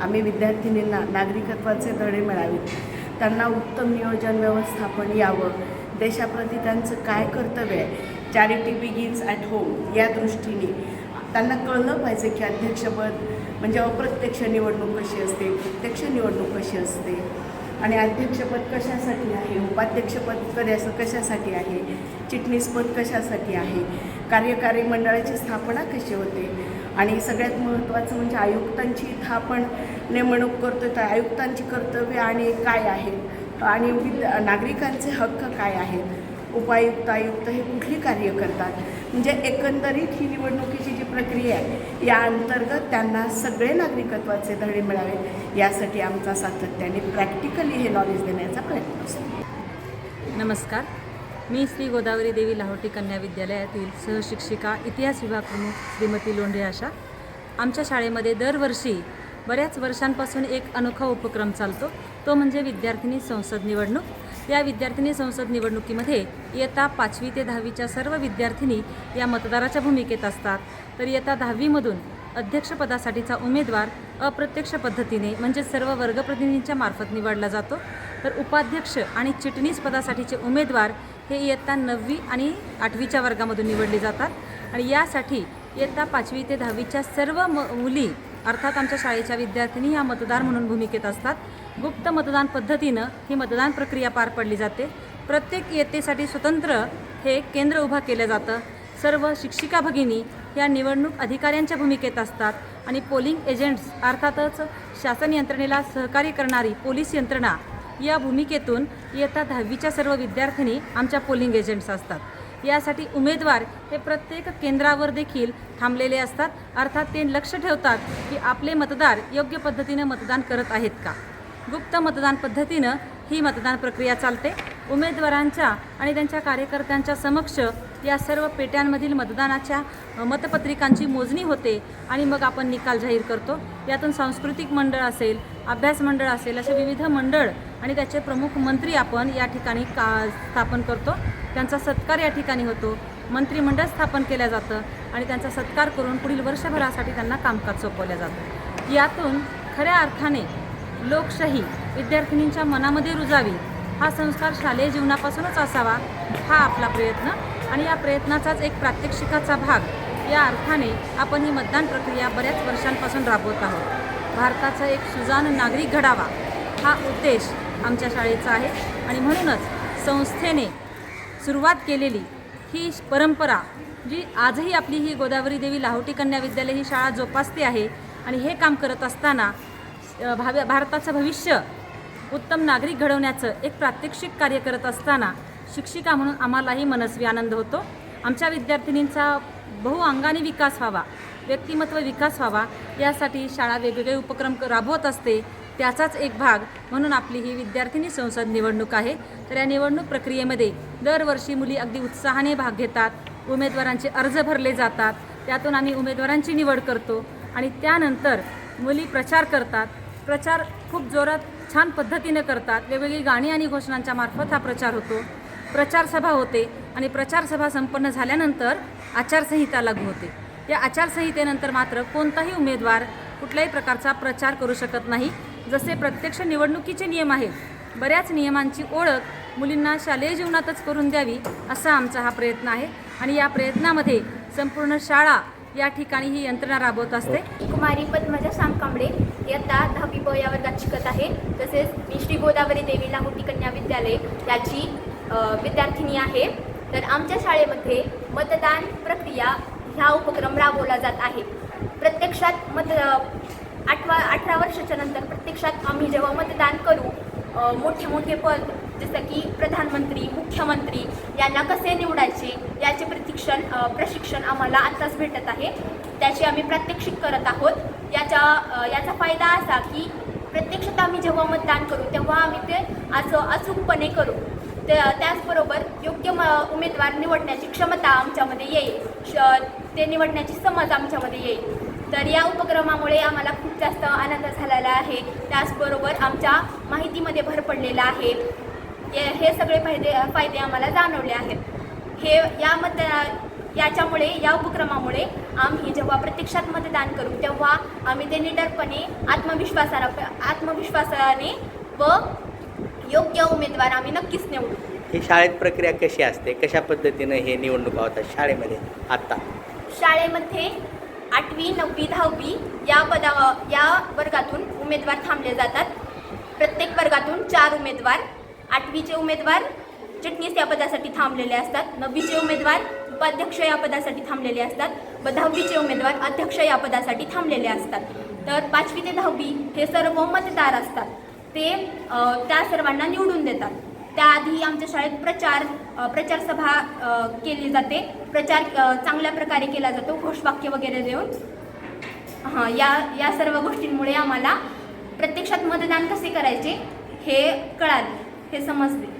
आम्ही विद्यार्थिनींना नागरिकत्वाचे धडे मिळावेत. त्यांना उत्तम नियोजन व्यवस्थापन यावं. देशाप्रती त्यांचं काय कर्तव्य आहे? चॅरिटी बिगिन्स ॲट होम या दृष्टीने. त्यांना कळलं पाहिजे की अध्यक्षपद म्हणजे अप्रत्यक्ष निवडणूक कशी असते प्रत्यक्ष निवडणूक कशी असते? आणि अध्यक्षपद कशासाठी आहे? उपाध्यक्षपद कधी असं कशासाठी आहे? चिटणीसपद कशासाठी आहे? कार्यकारी मंडळाची स्थापना कशी होते? आणि सगळ्यात महत्त्वाचं म्हणजे आयुक्तांची इथं आपण नेमणूक करतो तर आयुक्तांची कर्तव्य आणि काय आहेत आणि विद्या नागरिकांचे हक्क काय आहेत? उपायुक्त आयुक्त हे कुठली कार्य करतात? म्हणजे एकंदरीत ही निवडणुकीची जी प्रक्रिया आहे या अंतर्गत त्यांना सगळे नागरिकत्वाचे धडे मिळावे यासाठी आमचा सातत्याने प्रॅक्टिकली हे नॉलेज देण्याचा प्रयत्न असतो. नमस्कार. मी श्री गोदावरी देवी लाहोटी कन्या विद्यालयातील सहशिक्षिका इतिहास विभाग प्रमुख श्रीमती लोंढे आशा. आमच्या शाळेमध्ये दरवर्षी बऱ्याच वर्षांपासून एक अनोखा उपक्रम चालतो. तो म्हणजे विद्यार्थिनी संसद निवडणूक. या विद्यार्थिनी संसद निवडणुकीमध्ये इयत्ता पाचवी ते दहावीच्या सर्व विद्यार्थिनी या मतदाराच्या भूमिकेत असतात. तर इयत्ता दहावीमधून अध्यक्षपदासाठीचा उमेदवार अप्रत्यक्ष पद्धतीने म्हणजे सर्व वर्गप्रतिनिधींच्या मार्फत निवडला जातो. तर उपाध्यक्ष आणि चिटणीस पदासाठीचे उमेदवार हे इयत्ता नववी आणि आठवीच्या वर्गामधून निवडले जातात. आणि यासाठी इयत्ता पाचवी ते दहावीच्या सर्व म मुली अर्थात आमच्या शाळेच्या विद्यार्थिनी या मतदार म्हणून भूमिकेत असतात. गुप्त मतदान पद्धतीनं ही मतदान प्रक्रिया पार पडली जाते. प्रत्येक इयत्तेसाठी स्वतंत्र हे केंद्र उभं केलं जातं. सर्व शिक्षिका भगिनी या निवडणूक अधिकाऱ्यांच्या भूमिकेत असतात आणि पोलिंग एजंट्स अर्थातच शासन यंत्रणेला सहकार्य करणारी पोलीस यंत्रणा या भूमिकेतून इयत्ता दहावीच्या सर्व विद्यार्थिनी आमच्या पोलिंग एजंट्स असतात. यासाठी उमेदवार हे प्रत्येक केंद्रावर देखील थांबलेले असतात. अर्थात ते लक्ष ठेवतात की आपले मतदार योग्य पद्धतीनं मतदान करत आहेत का? गुप्त मतदान पद्धतीनं ही मतदान प्रक्रिया चालते. उमेदवारांच्या आणि त्यांच्या कार्यकर्त्यांच्या समक्ष या सर्व पेट्यांमधील मतदानाच्या मतपत्रिकांची मोजणी होते. आणि मग आपण निकाल जाहीर करतो. यातून सांस्कृतिक मंडळ असेल अभ्यास मंडळ असेल असे विविध मंडळ आणि त्याचे प्रमुख मंत्री आपण या ठिकाणी का स्थापन करतो. त्यांचा सत्कार या ठिकाणी होतो. मंत्रिमंडळ स्थापन केलं जातं आणि त्यांचा सत्कार करून पुढील वर्षभरासाठी त्यांना कामकाज सोपवलं जातं. यातून खऱ्या अर्थाने लोकशाही विद्यार्थिनींच्या मनामध्ये रुजावी हा संस्कार शालेय जीवनापासूनच असावा हा आपला प्रयत्न आणि या प्रयत्नाचाच एक प्रात्यक्षिकाचा भाग. या अर्थाने आपण ही मतदान प्रक्रिया बऱ्याच वर्षांपासून राबवत आहोत. भारताचा एक सुजान नागरिक घडावा हा उद्देश आमच्या शाळेचा आहे. आणि म्हणूनच संस्थेने सुरुवात केलेली ही परंपरा जी आजही आपली ही गोदावरी देवी लाहोटी कन्या विद्यालय ही शाळा जोपासते आहे आणि हे काम करत असताना अ, भाव्य भारताचं भविष्य उत्तम नागरिक घडवण्याचं एक प्रात्यक्षिक कार्य करत असताना शिक्षिका म्हणून आम्हालाही मनस्वी आनंद होतो. आमच्या विद्यार्थिनींचा बहुअंगाने विकास व्हावा व्यक्तिमत्व विकास व्हावा यासाठी शाळा वेगवेगळे उपक्रम राबवत असते त्याचाच एक भाग म्हणून आपली ही विद्यार्थिनी संसद निवडणूक आहे. तर या निवडणूक प्रक्रियेमध्ये दरवर्षी मुली अगदी उत्साहाने भाग घेतात उमेदवारांचे अर्ज भरले जातात त्यातून आम्ही उमेदवारांची निवड करतो आणि त्यानंतर मुली प्रचार करतात. प्रचार खूप जोरात छान पद्धतीनं करतात. वेगवेगळी गाणी आणि घोषणांच्या मार्फत हा प्रचार होतो. प्रचारसभा होते आणि प्रचारसभा संपन्न झाल्यानंतर आचारसंहिता लागू होते. या आचारसंहितेनंतर मात्र कोणताही उमेदवार कुठल्याही प्रकारचा प्रचार करू शकत नाही. जसे प्रत्यक्ष निवडणुकीचे नियम आहेत बऱ्याच नियमांची ओळख मुलींना शालेय जीवनातच करून द्यावी असा आमचा हा प्रयत्न आहे आणि या प्रयत्नामध्ये संपूर्ण शाळा या ठिकाणी ही यंत्रणा राबवत असते. कुमारी पद्मजा सांकांबळे इयत्ता दहावी ब या वर्गात शिकत आहे. तसेच मी श्री गोदावरी देवी लाहोटी कन्या विद्यालय याची विद्यार्थिनी आहे. तर आमच्या शाळेमध्ये मतदान प्रक्रिया ह्या उपक्रम राबवला जात आहे. प्रत्यक्षात मत आठवा अठरा वर्षाच्या नंतर प्रत्यक्षात आम्ही जेव्हा मतदान करू मोठे मोठे पद जसं की प्रधानमंत्री मुख्यमंत्री यांना कसे निवडायचे याचे प्रशिक्षण प्रशिक्षण आम्हाला आत्ताच भेटत आहे. त्याची आम्ही प्रात्यक्षिक करत आहोत. याचा याचा फायदा असा की प्रत्यक्षात आम्ही जेव्हा मतदान करू तेव्हा आम्ही ते असं अचूकपणे करू. ते त्याचबरोबर योग्य म उमेदवार निवडण्याची क्षमता आमच्यामध्ये येईल. श ते निवडण्याची समज आमच्यामध्ये येईल. तर या उपक्रमामुळे आम्हाला खूप जास्त आनंद झालेला आहे. त्याचबरोबर आमच्या माहितीमध्ये भर पडलेला आहे. हे हे सगळे फायदे फायदे आम्हाला जाणवले आहेत. हे या मत याच्यामुळे या उपक्रमामुळे आम्ही जेव्हा प्रत्यक्षात मतदान करू तेव्हा आम्ही ते निडरपणे आत्मविश्वासाला आत्मविश्वासाने व योग्य उमेदवार आम्ही नक्कीच निवडू. ही शाळेत प्रक्रिया कशी असते? कशा पद्धतीनं हे निवडणुका होतात शाळेमध्ये आत्ता शाळेमध्ये आठवी नववी दहावी या पदा या वर्गातून उमेदवार थांबले जातात. प्रत्येक वर्गातून चार उमेदवार आठवीचे उमेदवार चिटणीस या पदासाठी थांबलेले असतात नववीचे उमेदवार उपाध्यक्ष या पदासाठी थांबलेले असतात व दहावीचे उमेदवार अध्यक्ष या पदासाठी थांबलेले असतात. तर पाचवी ते दहावी हे सर्व मतदार असतात. ते त्या सर्वांना निवडून देतात. त्याआधी आमच्या शाळेत प्रचार प्रचार सभा केली जाते. प्रचार चांगल्या प्रकारे केला जातो. घोषवाक्य वगैरे देऊन. हां या या सर्व गोष्टींमुळे आम्हाला प्रत्यक्षात मतदान कसे करायचे हे कळाले हे समजले.